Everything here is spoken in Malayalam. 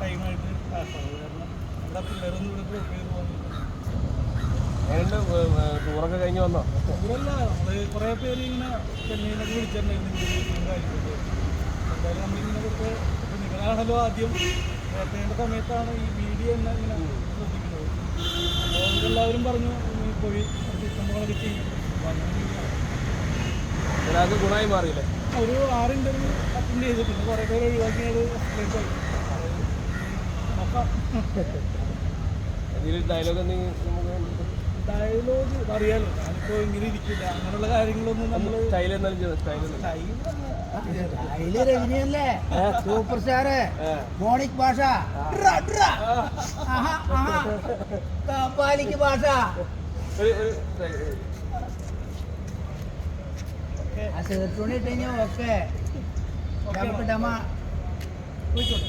ടൈമായിട്ട് ആക്കാറ് കാരണം ഇവിടെ പിള്ളേരൊന്നും ഇവിടെ ഡ്രോപ്പ് ചെയ്ത് പോകുന്നില്ല എങ്ങനെയുണ്ട്? ടൂറൊക്കെ കഴിഞ്ഞ് വന്നോ? നമ്മൾ കുറേ പേര് ഇങ്ങനെ ചെന്നൈയിലൊക്കെ വിളിച്ചിട്ടുണ്ടായിരുന്നു. എന്തായാലും നമ്മളിങ്ങനെ നിങ്ങളാണല്ലോ ആദ്യം വേട്ടേണ്ട സമയത്താണ് ഈ വീഡിയോ തന്നെ ഇങ്ങനെ ശ്രദ്ധിക്കുന്നത്. അപ്പോൾ അവരെല്ലാവരും പറഞ്ഞു നീ പോയി സംഭവങ്ങളൊക്കെ ചെയ്യും. ഗുണമായി മാറിയില്ലേ? ഒരു ആറ് ഇന്റർവ്യൂ അറ്റൻഡ് ചെയ്തിട്ടുണ്ട് കുറേ പേര് ഒഴിവാക്കിയത് നോക്കാം എന്തെങ്കിലും ഡയലോഗ് ഡയലോഗ് അറിയാലോ. ഞാനിപ്പോൾ ഇങ്ങനെ ഇരിക്കില്ല അങ്ങനെയുള്ള കാര്യങ്ങളൊന്നും നമ്മൾ സ്റ്റൈൽ സ്റ്റൈൽ രജനിയല്ലേ സൂപ്പർ സ്റ്റാറ്. മോണിക് ഭാഷ. പാലിക്ക് ഭാഷ. ഒരു ഒരു style. ആ സേർട്ടുണി ഇട്ട് കഴിഞ്ഞാൽ ഓക്കെ നമുക്ക് ഡമ. പോയിക്കോട്ടെ